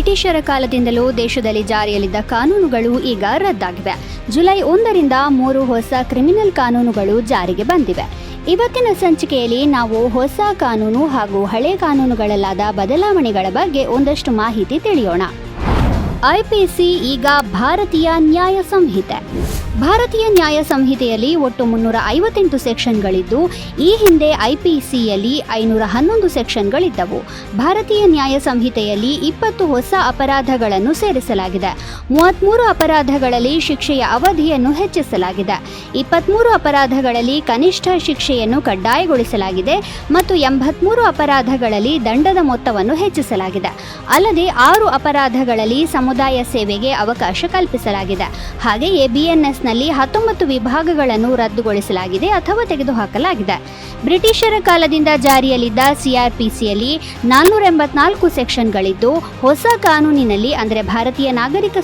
ಬ್ರಿಟಿಷರ ಕಾಲದಿಂದಲೂ ದೇಶದಲ್ಲಿ ಜಾರಿಯಲ್ಲಿದ್ದ ಕಾನೂನುಗಳು ಈಗ ರದ್ದಾಗಿವೆ. ಜುಲೈ ಒಂದರಿಂದ ಮೂರು ಹೊಸ ಕ್ರಿಮಿನಲ್ ಕಾನೂನುಗಳು ಜಾರಿಗೆ ಬಂದಿವೆ. ಇವತ್ತಿನ ಸಂಚಿಕೆಯಲ್ಲಿ ನಾವು ಹೊಸ ಕಾನೂನು ಹಾಗೂ ಹಳೆ ಕಾನೂನುಗಳಲ್ಲಾದ ಬದಲಾವಣೆಗಳ ಬಗ್ಗೆ ಒಂದಷ್ಟು ಮಾಹಿತಿ ತಿಳಿಯೋಣ. ಐಪಿಸಿ ಈಗ ಭಾರತೀಯ ನ್ಯಾಯ ಸಂಹಿತೆ. ಭಾರತೀಯ ನ್ಯಾಯ ಸಂಹಿತೆಯಲ್ಲಿ ಒಟ್ಟು ಮುನ್ನೂರ ಐವತ್ತೆಂಟು ಸೆಕ್ಷನ್ಗಳಿದ್ದು, ಈ ಹಿಂದೆ ಐಪಿಸಿಯಲ್ಲಿ ಐನೂರ ಹನ್ನೊಂದು ಸೆಕ್ಷನ್ಗಳಿದ್ದವು. ಭಾರತೀಯ ನ್ಯಾಯ ಸಂಹಿತೆಯಲ್ಲಿ ಇಪ್ಪತ್ತು ಹೊಸ ಅಪರಾಧಗಳನ್ನು ಸೇರಿಸಲಾಗಿದೆ. ಮೂವತ್ತ್ಮೂರು ಅಪರಾಧಗಳಲ್ಲಿ ಶಿಕ್ಷೆಯ ಅವಧಿಯನ್ನು ಹೆಚ್ಚಿಸಲಾಗಿದೆ. ಇಪ್ಪತ್ತ್ಮೂರು ಅಪರಾಧಗಳಲ್ಲಿ ಕನಿಷ್ಠ ಶಿಕ್ಷೆಯನ್ನು ಕಡ್ಡಾಯಗೊಳಿಸಲಾಗಿದೆ ಮತ್ತು ಎಂಬತ್ಮೂರು ಅಪರಾಧಗಳಲ್ಲಿ ದಂಡದ ಮೊತ್ತವನ್ನು ಹೆಚ್ಚಿಸಲಾಗಿದೆ. ಅಲ್ಲದೆ ಆರು ಅಪರಾಧಗಳಲ್ಲಿ ಸಮುದಾಯ ಸೇವೆಗೆ ಅವಕಾಶ ಕಲ್ಪಿಸಲಾಗಿದೆ. ಹಾಗೆಯೇ ಬಿಎನ್ಎಸ್ನಲ್ಲಿ ಹತ್ತೊಂಬತ್ತು ವಿಭಾಗಗಳನ್ನು ರದ್ದುಗೊಳಿಸಲಾಗಿದೆ ಅಥವಾ ತೆಗೆದುಹಾಕಲಾಗಿದೆ. ಬ್ರಿಟಿಷರ ಕಾಲದಿಂದ ಜಾರಿಯಲ್ಲಿದ್ದ ಸಿಆರ್ಪಿಸಿಯಲ್ಲಿ ನಾನ್ನೂರ ಎಂಬತ್ನಾಲ್ಕು ಸೆಕ್ಷನ್ಗಳಿದ್ದು, ಹೊಸ ಕಾನೂನಿನಲ್ಲಿ, ಅಂದರೆ ಭಾರತೀಯ ನಾಗರಿಕ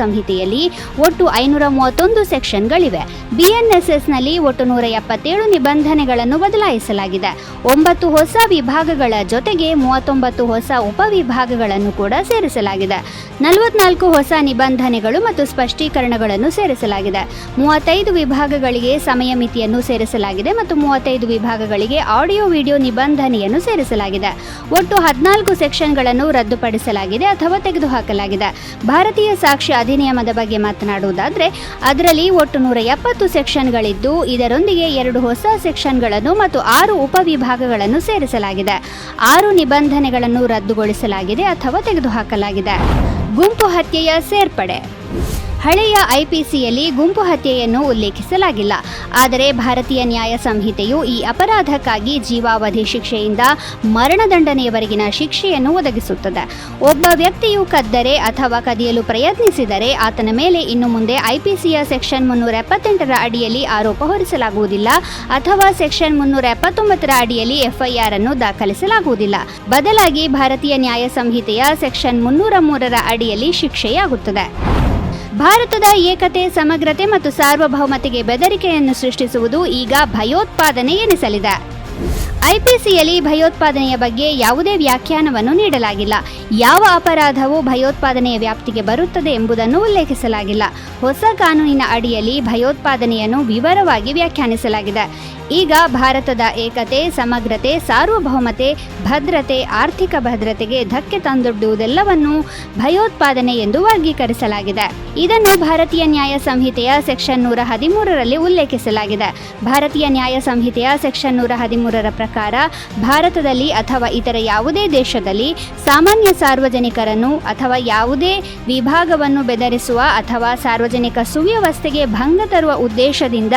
ಸಂಹಿತೆಯಲ್ಲಿ ಒಟ್ಟು ಐನೂರ ಮೂವತ್ತೊಂದು ಸೆಕ್ಷನ್ಗಳಿವೆ. ಬಿಎನ್ಎಸ್ಎಸ್ನಲ್ಲಿ ಒಟ್ಟು ನೂರ ಎಪ್ಪತ್ತೇಳು ನಿಬಂಧನೆಗಳನ್ನು ಬದಲಾಯಿಸಲಾಗಿದೆ. ಒಂಬತ್ತು ಹೊಸ ವಿಭಾಗಗಳ ಜೊತೆಗೆ ಮೂವತ್ತೊಂಬತ್ತು ಹೊಸ ಉಪವಿಭಾಗಗಳನ್ನು ಕೂಡ ಸೇರಿಸಲಾಗಿದೆ. ನಲವತ್ನಾಲ್ಕು ಹೊಸ ನಿಬಂಧನೆಗಳು ಮತ್ತು ಸ್ಪಷ್ಟೀಕರಣಗಳನ್ನು ಸೇರಿಸಲಾಗಿದೆ. ಮೂವತ್ತೈದು ವಿಭಾಗಗಳಿಗೆ ಸಮಯ ಮಿತಿಯನ್ನು ಸೇರಿಸಲಾಗಿದೆ ಮತ್ತು ಮೂವತ್ತೈದು ವಿಭಾಗಗಳಿಗೆ ಆಡಿಯೋ ವಿಡಿಯೋ ನಿಬಂಧನೆಯನ್ನು ಸೇರಿಸಲಾಗಿದೆ. ಒಟ್ಟು ಹದಿನಾಲ್ಕು ಸೆಕ್ಷನ್ಗಳನ್ನು ರದ್ದುಪಡಿಸಲಾಗಿದೆ ಅಥವಾ ತೆಗೆದುಹಾಕಲಾಗಿದೆ. ಭಾರತೀಯ ಸಾಕ್ಷ್ಯ ಅಧಿನಿಯಮದ ಬಗ್ಗೆ ಮಾತನಾಡುವುದಾದರೆ, ಅದರಲ್ಲಿ ಒಟ್ಟು ನೂರ ಎಪ್ಪತ್ತು ಸೆಕ್ಷನ್ಗಳಿದ್ದು, ಇದರೊಂದಿಗೆ ಎರಡು ಹೊಸ ಸೆಕ್ಷನ್ಗಳನ್ನು ಮತ್ತು ಆರು ಉಪವಿಭಾಗಗಳನ್ನು ಸೇರಿಸಲಾಗಿದೆ. ಆರು ನಿಬಂಧನೆಗಳನ್ನು ರದ್ದುಗೊಳಿಸಲಾಗಿದೆ ಅಥವಾ ತೆಗೆದುಹಾಕಲಾಗಿದೆ. ಗುಂಪು ಹತ್ಯೆಯ ಸೇರ್ಪಡೆ. ಹಳೆಯ ಐಪಿಸಿಯಲ್ಲಿ ಗುಂಪು ಹತ್ಯೆಯನ್ನು ಉಲ್ಲೇಖಿಸಲಾಗಿಲ್ಲ. ಆದರೆ ಭಾರತೀಯ ನ್ಯಾಯ ಸಂಹಿತೆಯು ಈ ಅಪರಾಧಕ್ಕಾಗಿ ಜೀವಾವಧಿ ಶಿಕ್ಷೆಯಿಂದ ಮರಣದಂಡನೆಯವರೆಗಿನ ಶಿಕ್ಷೆಯನ್ನು ಒದಗಿಸುತ್ತದೆ. ಒಬ್ಬ ವ್ಯಕ್ತಿಯು ಕದ್ದರೆ ಅಥವಾ ಕದಿಯಲು ಪ್ರಯತ್ನಿಸಿದರೆ ಆತನ ಮೇಲೆ ಇನ್ನು ಮುಂದೆ ಐಪಿಸಿಯ ಸೆಕ್ಷನ್ ಮುನ್ನೂರ ಎಪ್ಪತ್ತೆಂಟರ ಅಡಿಯಲ್ಲಿ ಆರೋಪ ಹೊರಿಸಲಾಗುವುದಿಲ್ಲ ಅಥವಾ ಸೆಕ್ಷನ್ ಮುನ್ನೂರ ಎಪ್ಪತ್ತೊಂಬತ್ತರ ಅಡಿಯಲ್ಲಿ ಎಫ್ಐಆರ್ ಅನ್ನು ದಾಖಲಿಸಲಾಗುವುದಿಲ್ಲ. ಬದಲಾಗಿ ಭಾರತೀಯ ನ್ಯಾಯ ಸಂಹಿತೆಯ ಸೆಕ್ಷನ್ ಮುನ್ನೂರ ಮೂರರ ಅಡಿಯಲ್ಲಿ ಶಿಕ್ಷೆಯಾಗುತ್ತದೆ. ಭಾರತದ ಏಕತೆ ಸಮಗ್ರತೆ ಮತ್ತು ಸಾರ್ವಭೌಮತೆಗೆ ಬೆದರಿಕೆಯನ್ನು ಸೃಷ್ಟಿಸುವುದು ಈಗ ಭಯೋತ್ಪಾದನೆ ಎನಿಸಲಿದೆ. ಐಪಿಸಿಯಲ್ಲಿ ಭಯೋತ್ಪಾದನೆಯ ಬಗ್ಗೆ ಯಾವುದೇ ವ್ಯಾಖ್ಯಾನವನ್ನು ನೀಡಲಾಗಿಲ್ಲ. ಯಾವ ಅಪರಾಧವು ಭಯೋತ್ಪಾದನೆಯ ವ್ಯಾಪ್ತಿಗೆ ಬರುತ್ತದೆ ಎಂಬುದನ್ನು ಉಲ್ಲೇಖಿಸಲಾಗಿಲ್ಲ. ಹೊಸ ಕಾನೂನಿನ ಅಡಿಯಲ್ಲಿ ಭಯೋತ್ಪಾದನೆಯನ್ನು ವಿವರವಾಗಿ ವ್ಯಾಖ್ಯಾನಿಸಲಾಗಿದೆ. ಈಗ ಭಾರತದ ಏಕತೆ, ಸಮಗ್ರತೆ, ಸಾರ್ವಭೌಮತೆ, ಭದ್ರತೆ, ಆರ್ಥಿಕ ಭದ್ರತೆಗೆ ಧಕ್ಕೆ ತಂದೊಡ್ಡುವುದೆಲ್ಲವನ್ನೂ ಭಯೋತ್ಪಾದನೆ ಎಂದು ವರ್ಗೀಕರಿಸಲಾಗಿದೆ. ಇದನ್ನು ಭಾರತೀಯ ನ್ಯಾಯ ಸಂಹಿತೆಯ ಸೆಕ್ಷನ್ ನೂರ ಹದಿಮೂರರಲ್ಲಿ ಉಲ್ಲೇಖಿಸಲಾಗಿದೆ. ಭಾರತೀಯ ನ್ಯಾಯ ಸಂಹಿತೆಯ ಸೆಕ್ಷನ್ ನೂರ ಹದಿಮೂರರ ಪ್ರಕಾರ ಭಾರತದಲ್ಲಿ ಅಥವಾ ಇತರ ಯಾವುದೇ ದೇಶದಲ್ಲಿ ಸಾಮಾನ್ಯ ಸಾರ್ವಜನಿಕರನ್ನು ಅಥವಾ ಯಾವುದೇ ವಿಭಾಗವನ್ನು ಬೆದರಿಸುವ ಅಥವಾ ಸಾರ್ವಜನಿಕ ಸುವ್ಯವಸ್ಥೆಗೆ ಭಂಗ ತರುವ ಉದ್ದೇಶದಿಂದ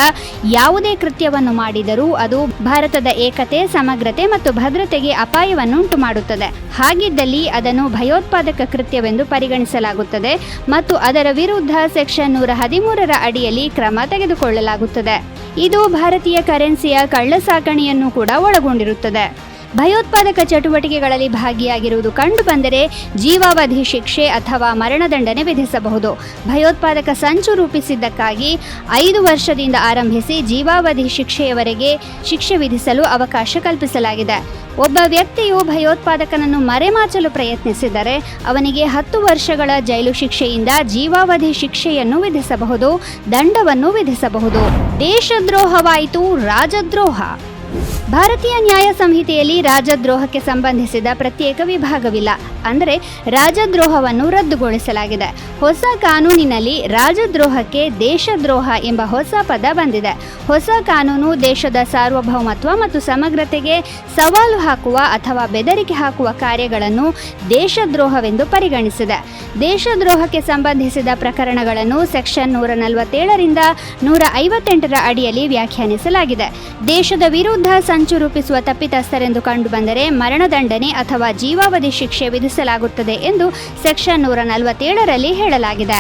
ಯಾವುದೇ ಕೃತ್ಯವನ್ನು ಮಾಡಿದರೂ ಅದು ಭಾರತದ ಏಕತೆ, ಸಮಗ್ರತೆ ಮತ್ತು ಭದ್ರತೆಗೆ ಅಪಾಯವನ್ನುಂಟು ಮಾಡುತ್ತದೆ. ಹಾಗಿದ್ದಲ್ಲಿ ಅದನ್ನು ಭಯೋತ್ಪಾದಕ ಕೃತ್ಯವೆಂದು ಪರಿಗಣಿಸಲಾಗುತ್ತದೆ ಮತ್ತು ಅದರ ವಿರುದ್ಧ ಸೆಕ್ಷನ್ ನೂರ ಹದಿಮೂರರ ಅಡಿಯಲ್ಲಿ ಕ್ರಮ ತೆಗೆದುಕೊಳ್ಳಲಾಗುತ್ತದೆ. ಇದು ಭಾರತೀಯ ಕರೆನ್ಸಿಯ ಕಳ್ಳಸಾಕಣೆಯನ್ನು ಕೂಡ ಒಳಗೊಂಡಿರುತ್ತದೆ. ಭಯೋತ್ಪಾದಕ ಚಟುವಟಿಕೆಗಳಲ್ಲಿ ಭಾಗಿಯಾಗಿರುವುದು ಕಂಡುಬಂದರೆ ಜೀವಾವಧಿ ಶಿಕ್ಷೆ ಅಥವಾ ಮರಣದಂಡನೆ ವಿಧಿಸಬಹುದು. ಭಯೋತ್ಪಾದಕ ಸಂಚು ರೂಪಿಸಿದ್ದಕ್ಕಾಗಿ ಐದು ವರ್ಷದಿಂದ ಆರಂಭಿಸಿ ಜೀವಾವಧಿ ಶಿಕ್ಷೆಯವರೆಗೆ ಶಿಕ್ಷೆ ವಿಧಿಸಲು ಅವಕಾಶ ಕಲ್ಪಿಸಲಾಗಿದೆ. ಒಬ್ಬ ವ್ಯಕ್ತಿಯು ಭಯೋತ್ಪಾದಕನನ್ನು ಮರೆಮಾಚಲು ಪ್ರಯತ್ನಿಸಿದರೆ ಅವನಿಗೆ ಹತ್ತು ವರ್ಷಗಳ ಜೈಲು ಶಿಕ್ಷೆಯಿಂದ ಜೀವಾವಧಿ ಶಿಕ್ಷೆಯನ್ನು ವಿಧಿಸಬಹುದು, ದಂಡವನ್ನು ವಿಧಿಸಬಹುದು. ದೇಶದ್ರೋಹವಾಯಿತು ರಾಜದ್ರೋಹ ಭಾರತೀಯ ನ್ಯಾಯ ಸಂಹಿತೆಯಲ್ಲಿ ರಾಜದ್ರೋಹಕ್ಕೆ ಸಂಬಂಧಿಸಿದ ಪ್ರತ್ಯೇಕ ವಿಭಾಗವಿಲ್ಲ. ಅಂದರೆ ರಾಜದ್ರೋಹವನ್ನು ರದ್ದುಗೊಳಿಸಲಾಗಿದೆ. ಹೊಸ ಕಾನೂನಿನಲ್ಲಿ ರಾಜದ್ರೋಹಕ್ಕೆ ದೇಶದ್ರೋಹ ಎಂಬ ಹೊಸ ಪದ ಬಂದಿದೆ. ಹೊಸ ಕಾನೂನು ದೇಶದ ಸಾರ್ವಭೌಮತ್ವ ಮತ್ತು ಸಮಗ್ರತೆಗೆ ಸವಾಲು ಹಾಕುವ ಅಥವಾ ಬೆದರಿಕೆ ಹಾಕುವ ಕಾರ್ಯಗಳನ್ನು ದೇಶದ್ರೋಹವೆಂದು ಪರಿಗಣಿಸಿದೆ. ದೇಶದ್ರೋಹಕ್ಕೆ ಸಂಬಂಧಿಸಿದ ಪ್ರಕರಣಗಳನ್ನು ಸೆಕ್ಷನ್ ನೂರ ನಲವತ್ತೇಳರಿಂದ ನೂರ ಐವತ್ತೆಂಟರ ಅಡಿಯಲ್ಲಿ ವ್ಯಾಖ್ಯಾನಿಸಲಾಗಿದೆ. ದೇಶದ ವಿರುದ್ಧ ಸಂಚು ರೂಪಿಸುವ ತಪ್ಪಿತಸ್ಥರೆಂದು ಕಂಡುಬಂದರೆ ಮರಣದಂಡನೆ ಅಥವಾ ಜೀವಾವಧಿ ಶಿಕ್ಷೆ ವಿಧಿಸಲಾಗುತ್ತದೆ ಎಂದು ಸೆಕ್ಷನ್ ನೂರ ನಲವತ್ತೇಳರಲ್ಲಿ ಹೇಳಲಾಗಿದೆ.